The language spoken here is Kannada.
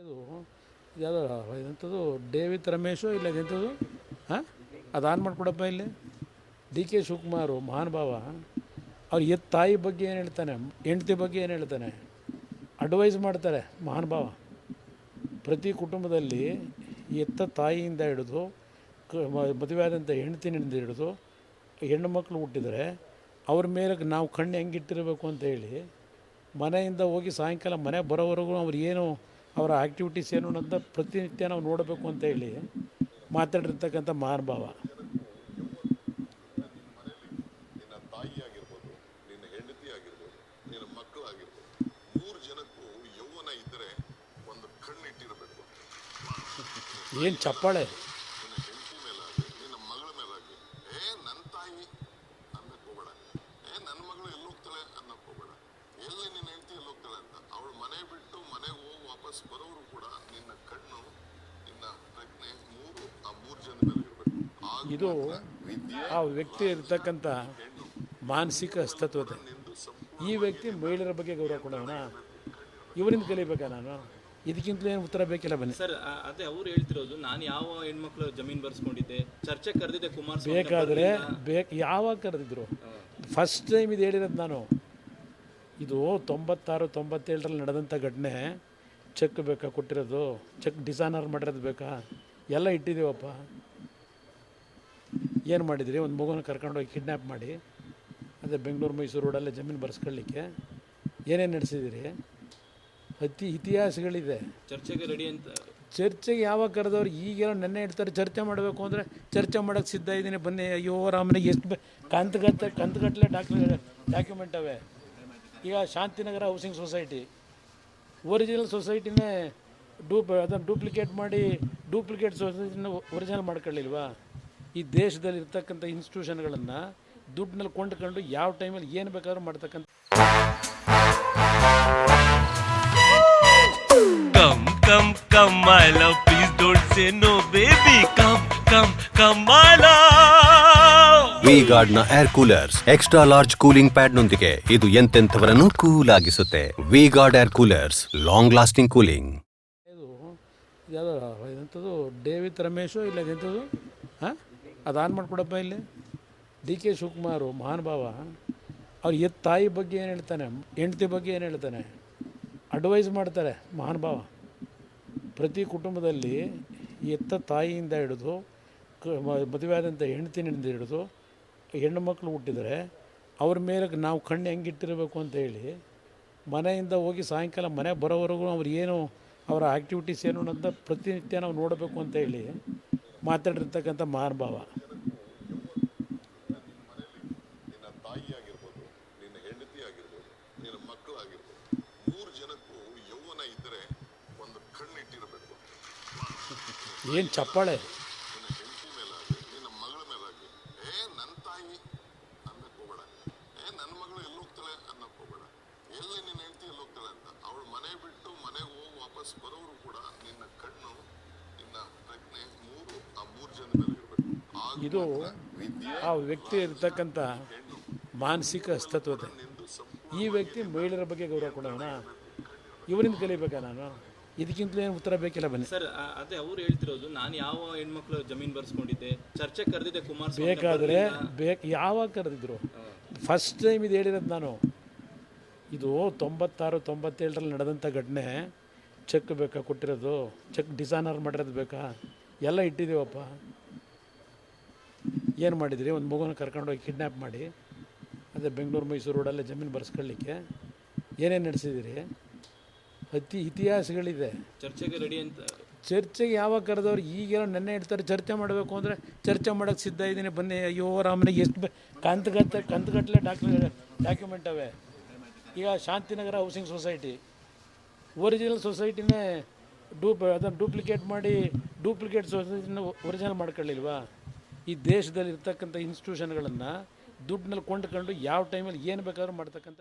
ಇದು, ಯಾವ್ದು ಎಂಥದ್ದು ಡೇವಿತ್ ರಮೇಶು ಇಲ್ಲ ಎಂಥದ್ದು? ಹಾಂ? ಅದು ಆನ್ ಮಾಡಿಕೊಡಪ್ಪ ಇಲ್ಲಿ. ಡಿ ಕೆ ಶಿವಕುಮಾರು ಮಹಾನುಭಾವ ಅವ್ರು ಎತ್ ತಾಯಿ ಬಗ್ಗೆ ಏನು ಹೇಳ್ತಾನೆ? ಹೆಂಡತಿ ಬಗ್ಗೆ ಏನು ಹೇಳ್ತಾನೆ? ಅಡ್ವೈಸ್ ಮಾಡ್ತಾರೆ ಮಹಾನುಭಾವ ಪ್ರತಿ ಕುಟುಂಬದಲ್ಲಿ ಎತ್ತ ತಾಯಿಯಿಂದ ಹಿಡಿದು ಮದುವೆ ಆದಂಥ ಹೆಂಡ್ತಿನಿಂದ ಹಿಡಿದು, ಹೆಣ್ಣು ಮಕ್ಕಳು ಹುಟ್ಟಿದರೆ, ಅವ್ರ ಮೇಲೆ ನಾವು ಕಣ್ಣು ಹೆಂಗಿಟ್ಟಿರಬೇಕು ಅಂತ ಹೇಳಿ, ಮನೆಯಿಂದ ಹೋಗಿ ಸಾಯಂಕಾಲ ಮನೆ ಬರೋವರೆಗೂ ಅವ್ರು ಏನು ಅವರ ಆ್ಯಕ್ಟಿವಿಟೀಸ್ ಏನು ಅಂತ ಪ್ರತಿನಿತ್ಯ ನಾವು ನೋಡಬೇಕು ಅಂತ ಹೇಳಿ ಮಾತಾಡಿರ್ತಕ್ಕಂಥ ಮಹಾನುಭಾವ. ಏನು ಚಪ್ಪಾಳೆ? ನಿನ್ನ ಹೆಂಡತಿ ಮೇಲಾಗಲಿ ನಿನ್ನ ಮಗಳ ಮೇಲಾಗಲಿ ಏ ನನ್ನ ತಾಯಿ ಅನ್ನಕ್ಕೆ ಹೋಗಬೇಡ. ಏ ನನ್ನ ಮಗಳು ಎಲ್ಲಿ ಹೋಗ್ತಾಳೆ ಅನ್ನಕ್ಕೆ ಹೋಗಬೇಡ. ಎಲ್ಲಿ ನಿನ್ನ ಹೆಂಡತಿ ಎಲ್ಲಿ ಹೋಗ್ತಾಳೆ ಅಂತ. ಅವಳು ಮನೆ ಬಿಟ್ಟು ವಾಪಸ್ ಬರೋರು ಕೂಡ ನಿನ್ನ ಕಣ್ಣು ನಿನ್ನ ಪ್ರಜ್ಞೆ ಮೂರು ಆ ಮೂರು ಜನ ಇರಬೇಕು. ಇದು ಆ ವ್ಯಕ್ತಿ ಇರ್ತಕ್ಕಂಥ ಮಾನಸಿಕ ಅಸ್ತತ್ವತೆ ಈ ವ್ಯಕ್ತಿ ಮಹಿಳೆಯರ ಬಗ್ಗೆ ಗೌರವ ಕೊಡೋಣ ಇವರಿಂದ ಕಲಿಬೇಕಾ ನಾನು? ಇದಕ್ಕಿಂತಲೂ ಏನು ಉತ್ತರ ಬೇಕಿಲ್ಲ ಬನ್ನಿ. ಸರ್ ಅದೇ ಅವ್ರು ಹೇಳ್ತಿರೋದು ನಾನು ಯಾವ ಹೆಣ್ಮಕ್ಳು ಜಮೀನ್ ಬರ್ಸ್ಕೊಂಡಿದ್ದೆ? ಚರ್ಚೆ ಕರೆದಿದ್ದೆ ಕುಮಾರ್ ಬೇಕಾದರೆ ಬೇಕು ಯಾವಾಗ ಕರೆದಿದ್ರು? ಫಸ್ಟ್ ಟೈಮ್ ಇದು ಹೇಳಿರೋದು ನಾನು. ಇದು ತೊಂಬತ್ತಾರು ತೊಂಬತ್ತೇಳರಲ್ಲಿ ನಡೆದಂಥ ಘಟನೆ. ಚೆಕ್ ಬೇಕಾ ಕೊಟ್ಟಿರೋದು? ಚೆಕ್ ಡಿಸೈನರ್ ಮಾಡಿರೋದು ಬೇಕಾ? ಎಲ್ಲ ಇಟ್ಟಿದ್ದೀವಪ್ಪ. ಏನು ಮಾಡಿದಿರಿ? ಒಂದು ಮಗುನ ಕರ್ಕೊಂಡೋಗಿ ಕಿಡ್ನ್ಯಾಪ್ ಮಾಡಿ ಅದೇ ಬೆಂಗಳೂರು ಮೈಸೂರು ರೋಡಲ್ಲೇ ಜಮೀನು ಬರ್ಸ್ಕೊಳ್ಳಿಕ್ಕೆ. ಏನೇನು ನಡೆಸಿದಿರಿ? ಅತಿ ಇತಿಹಾಸಗಳಿದೆ. ಚರ್ಚೆಗೆ ರೆಡಿ ಅಂತ. ಚರ್ಚೆಗೆ ಯಾವಾಗ ಕರೆದವ್ರು? ಈಗೇನೋ ನೆನ್ನೆ ಇಡ್ತಾರೆ ಚರ್ಚೆ ಮಾಡಬೇಕು ಅಂದರೆ ಚರ್ಚೆ ಮಾಡೋಕ್ಕೆ ಸಿದ್ಧ ಇದ್ದೀನಿ. ಬನ್ನಿ ಅಯ್ಯೋ ರಾಮನಿಗೆ ಎಷ್ಟು ಬೇ ಕಂತುಗತ್ತೆ ಕಂತುಗಟ್ಟಲೆ ಡಾಕ್ಯುಮೆಂಟ್ ಡಾಕ್ಯುಮೆಂಟ್ ಅವೆ. ಈಗ ಶಾಂತಿನಗರ ಹೌಸಿಂಗ್ ಸೊಸೈಟಿ ಒರಿಜಿನಲ್ ಸೊಸೈಟಿನೇ ಡೂಪ್ ಅದನ್ನು ಡೂಪ್ಲಿಕೇಟ್ ಮಾಡಿ ಡೂಪ್ಲಿಕೇಟ್ ಸೊಸೈಟಿನ ಒರಿಜಿನಲ್ ಮಾಡ್ಕೊಳ್ಳಿಲ್ವಾ ಈ ದೇಶದಲ್ಲಿ ಇರ್ತಕ್ಕಂಥ ಇನ್ಸ್ಟಿಟ್ಯೂಷನ್ಗಳನ್ನು ದುಡ್ಡಿನಲ್ಲಿ ಕೊಂಡ್ಕೊಂಡು ಯಾವ ಟೈಮಲ್ಲಿ ಏನು ಬೇಕಾದ್ರೂ ಮಾಡ್ತಕ್ಕಂಥ come come love. Please don't say no, baby. Come, come, come, my love. V ಗಾರ್ಡ್ನ air coolers extra large cooling pad ನೊಂದಿಗೆ ಇದು ಎಂತೆಂಥವರನ್ನು cool ಆಗಿಸುತ್ತೆ. V guard air coolers long lasting cooling ಇದು ಡೇವಿತ್ ರಮೇಶು ಇಲ್ಲ ಎಂಥದ್ದು? ಹಾಂ? ಅದು ಆನ್ ಮಾಡಿಕೊಡಪ್ಪ ಇಲ್ಲಿ. ಡಿ ಕೆ ಶಿವಕುಮಾರು ಮಹಾನುಭಾವ ಅವ್ರು ಎತ್ ತಾಯಿ ಬಗ್ಗೆ ಏನು ಹೇಳ್ತಾನೆ? ಹೆಂಡತಿ ಬಗ್ಗೆ ಏನು ಹೇಳ್ತಾನೆ? ಅಡ್ವೈಸ್ ಮಾಡ್ತಾರೆ ಮಹಾನುಭಾವ ಪ್ರತಿ ಕುಟುಂಬದಲ್ಲಿ ಎತ್ತ ತಾಯಿಯಿಂದ ಹಿಡಿದು ಮದುವೆ ಆದಂಥ ಹೆಂಡತಿನಿಂದ ಹಿಡಿದು ಹೆಣ್ಣು ಮಕ್ಕಳು ಹುಟ್ಟಿದರೆ ಅವ್ರ ಮೇಲೆ ನಾವು ಕಣ್ಣು ಹೆಂಗಿಟ್ಟಿರಬೇಕು ಅಂತ ಹೇಳಿ ಮನೆಯಿಂದ ಹೋಗಿ ಸಾಯಂಕಾಲ ಮನೆ ಬರೋವರೆಗೂ ಅವ್ರು ಏನು ಅವರ ಆ್ಯಕ್ಟಿವಿಟೀಸ್ ಏನು ಅಂತ ಪ್ರತಿನಿತ್ಯ ನಾವು ನೋಡಬೇಕು ಅಂತ ಹೇಳಿ ಮಾತಾಡಿರ್ತಕ್ಕಂಥ ಮಹಾನುಭಾವ. ಏನು ತಾಯಿ ಆಗಿರ್ಬೋದು ನಿನ್ನ ಹೆಂಡತಿ ಆಗಿರ್ಬೋದು ನಿನ್ನ ಮಕ್ಕಳಾಗಿರ್ಬೋದು ಮೂರು ಜನಕ್ಕೂ ಯೌವನ ಇದ್ದರೆ ಒಂದು ಕಣ್ಣಿಟ್ಟಿರಬೇಕು ಏನು ಚಪ್ಪಾಳೆ ನಿನ್ನ ಹೆಂಡತಿ ಮೇಲಾಗಲಿ ನಿನ್ನ ಮಗಳ ಮೇಲಾಗಲಿ ಏ ನನ್ನ ತಾಯಿ ಅನ್ನಕ್ಕೆ ಹೋಗಬೇಡ ಏ ನನ್ನ ಮಗಳು ಎಲ್ಲಿ ಹೋಗ್ತಾಳೆ ಅನ್ನಕ್ಕೆ ಹೋಗಬೇಡ ಎಲ್ಲಿ ನಿನ್ನ ಹೆಂಡತಿ ಎಲ್ಲಿ ಹೋಗ್ತಾಳೆ ಅಂತ ಅವಳು ಮನೆ ಬಿಟ್ಟು ಮನೆಗೆ ಹೋಗಿ ವಾಪಸ್ ಬರೋರು ಕೂಡ ನಿನ್ನ ಕಣ್ಣು ನಿನ್ನ ಪ್ರಜ್ಞೆ ಮೂರು ಆ ಮೂರು ಜನ ಮೇಲೆ ಇರಬೇಕು ಆಗ ಇದು ಆ ವ್ಯಕ್ತಿ ಇರ್ತಕ್ಕಂಥ ಮಾನಸಿಕ ಅಸ್ತತ್ವತೆ ಈ ವ್ಯಕ್ತಿ ಮಹಿಳೆಯರ ಬಗ್ಗೆ ಗೌರವ ಕೊಡೋಣ. ಇವರಿಂದ ಕಲಿಬೇಕಾ ನಾನು? ಇದಕ್ಕಿಂತಲೂ ಏನು ಉತ್ತರ ಬೇಕಿಲ್ಲ ಬನ್ನಿ. ಸರ್ ಅದೇ ಅವ್ರು ಹೇಳ್ತಿರೋದು ನಾನು ಯಾವ ಹೆಣ್ಮಕ್ಳು ಜಮೀನು ಬರ್ಸ್ಕೊಂಡಿದ್ದೆ ಚರ್ಚೆ ಕರೆದಿದ್ದೆ ಕುಮಾರ್ ಬೇಕಾದರೆ ಬೇಕು ಯಾವಾಗ ಕರೆದಿದ್ರು? ಫಸ್ಟ್ ಟೈಮ್ ಇದು ಹೇಳಿರೋದು ನಾನು. ಇದು ತೊಂಬತ್ತಾರು ತೊಂಬತ್ತೇಳರಲ್ಲಿ ನಡೆದಂಥ ಘಟನೆ. ಚೆಕ್ ಬೇಕಾ ಕೊಟ್ಟಿರೋದು? ಚೆಕ್ ಡಿಸೈನರ್ ಮಾಡಿರೋದು ಬೇಕಾ? ಎಲ್ಲ ಇಟ್ಟಿದ್ದೀವಪ್ಪ. ಏನು ಮಾಡಿದಿರಿ? ಒಂದು ಮಗುನ ಕರ್ಕೊಂಡೋಗಿ ಕಿಡ್ನ್ಯಾಪ್ ಮಾಡಿ ಅದೇ ಬೆಂಗಳೂರು ಮೈಸೂರು ರೋಡಲ್ಲೇ ಜಮೀನು ಬರ್ಸ್ಕೊಳ್ಳಿಕ್ಕೆ. ಏನೇನು ನಡೆಸಿದಿರಿ? ಅತಿ ಇತಿಹಾಸಗಳಿದೆ. ಚರ್ಚೆಗೆ ರೆಡಿ ಅಂತ. ಚರ್ಚೆಗೆ ಯಾವಾಗ ಕರೆದವ್ರು? ಈಗೇನೋ ನೆನ್ನೆ ಇಡ್ತಾರೆ ಚರ್ಚೆ ಮಾಡಬೇಕು ಅಂದರೆ ಚರ್ಚೆ ಮಾಡೋಕ್ಕೆ ಸಿದ್ಧ ಇದ್ದೀನಿ. ಬನ್ನಿ ಅಯ್ಯೋ ರಾಮನಿಗೆ ಎಷ್ಟು ಬೆ ಕಂತುಗಟ್ಟೆ ಕಂತುಗಟ್ಟಲೆ ಡಾಕ್ಯುಮೆಂಟ್ ಡಾಕ್ಯುಮೆಂಟ್ ಅವೆ. ಈಗ ಶಾಂತಿನಗರ ಹೌಸಿಂಗ್ ಸೊಸೈಟಿ ಒರಿಜಿನಲ್ ಸೊಸೈಟಿನೇ ಡೂಪ್ ಅದನ್ನು ಡೂಪ್ಲಿಕೇಟ್ ಮಾಡಿ ಡೂಪ್ಲಿಕೇಟ್ ಸೊಸೈಟಿನ ಒರಿಜಿನಲ್ ಮಾಡ್ಕೊಳ್ಳಿಲ್ವಾ? ಈ ದೇಶದಲ್ಲಿ ಇರ್ತಕ್ಕಂಥ ಇನ್ಸ್ಟಿಟ್ಯೂಷನ್ಗಳನ್ನು ದುಡ್ಡಿನಲ್ಲಿ ಕೊಂಡ್ಕೊಂಡು ಯಾವ ಟೈಮಲ್ಲಿ ಏನು ಬೇಕಾದ್ರೂ ಮಾಡ್ತಕ್ಕಂಥ